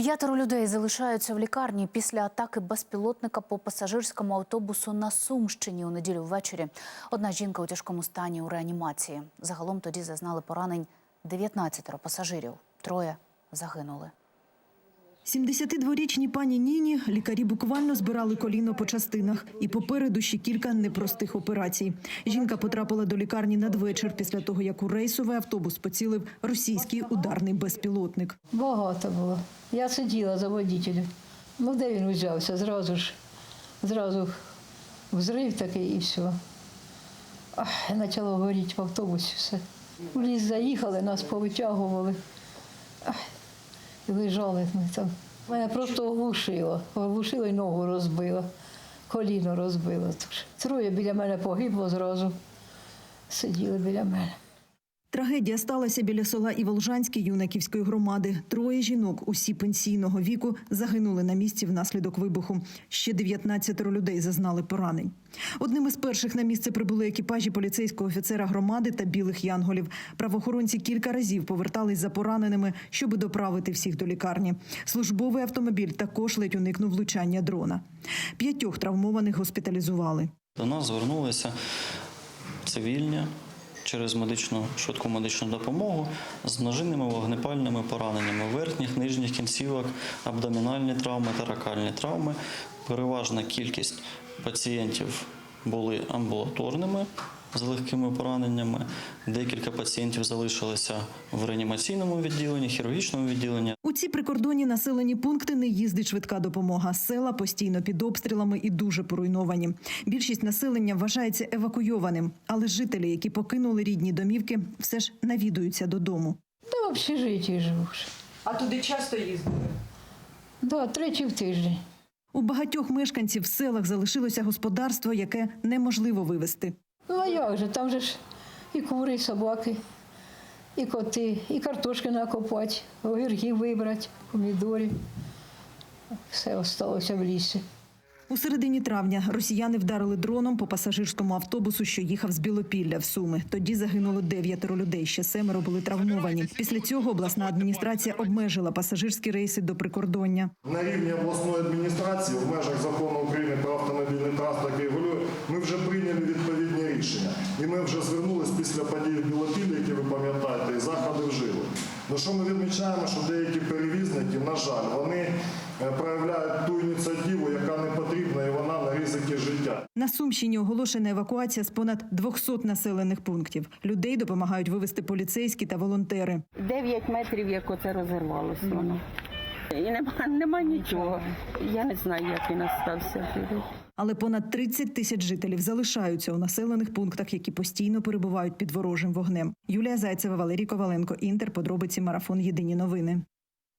П'ятеро людей залишаються в лікарні після атаки безпілотника по пасажирському автобусу на Сумщині у неділю ввечері. Одна жінка у тяжкому стані у реанімації. Загалом тоді зазнали поранень 19 пасажирів. Троє загинули. 72-річній пані Ніні лікарі буквально збирали коліно по частинах, і попереду ще кілька непростих операцій. Жінка потрапила до лікарні надвечір після того, як у рейсовий автобус поцілив російський ударний безпілотник. Багато було. Я сиділа за водителем. Ну, де він узявся? Зразу ж, зразу взрив такий і все. Ах, почало горіти в автобусі все. В ліс заїхали, нас повитягували. Ах, і лежали ми там. Мене просто оглушило. Оглушило і ногу розбило, коліно розбило. Троє біля мене погибло зразу. Сиділи біля мене. Трагедія сталася біля села Іволжанське юнаківської громади. Троє жінок, усі пенсійного віку, загинули на місці внаслідок вибуху. Ще 19 людей зазнали поранень. Одним із перших на місце прибули екіпажі поліцейського офіцера громади та білих янголів. Правоохоронці кілька разів повертались за пораненими, щоб доправити всіх до лікарні. Службовий автомобіль також ледь уникнув влучання дрона. П'ятьох травмованих госпіталізували. До нас звернулися цивільні через медичну швидку медичну допомогу з множинними вогнепальними пораненнями верхніх, нижніх кінцівок, абдомінальні травми та ракальні травми. Переважна кількість пацієнтів були амбулаторними з легкими пораненнями. Декілька пацієнтів залишилися в реанімаційному відділенні, хірургічному відділенні. У ці прикордонні населені пункти не їздить швидка допомога. Села постійно під обстрілами і дуже поруйновані. Більшість населення вважається евакуйованим, але жителі, які покинули рідні домівки, все ж навідуються додому. Та в общежитті живу. А туди часто їздили? Да, тричі в тиждень. У багатьох мешканців в селах залишилося господарство, яке неможливо вивезти. Ну а як же? Там же ж і кури, і собаки, і коти, і картошки накопати, огірки вибрати, помідорів. Все осталося в лісі. У середині травня росіяни вдарили дроном по пасажирському автобусу, що їхав з Білопілля в Суми. Тоді загинуло дев'ятеро людей. Ще семеро були травмовані. Після цього обласна адміністрація обмежила пасажирські рейси до прикордоння. На рівні обласної адміністрації в межах закону України про автомобільний транспорт, який регулює, ми вже прийняли відповідні рішення. І ми вже звернулись після подій в Білопіллі, які ви пам'ятаєте, і заходи вжили. Ну що ми відмічаємо, що деякі перевізники, на жаль, вони е, проявляють ту ініціативу, яка не потрібна, і вона на ризики життя. На Сумщині оголошена евакуація з понад 200 населених пунктів. Людей допомагають вивезти поліцейські та волонтери. 9 метрів, як оце розірвалося воно. І нема, нема нічого. Я не знаю, як він остався живий. Але понад 30 тисяч жителів залишаються у населених пунктах, які постійно перебувають під ворожим вогнем. Юлія Зайцева, Валерій Коваленко, Інтер. Подробиці марафон. Єдині новини.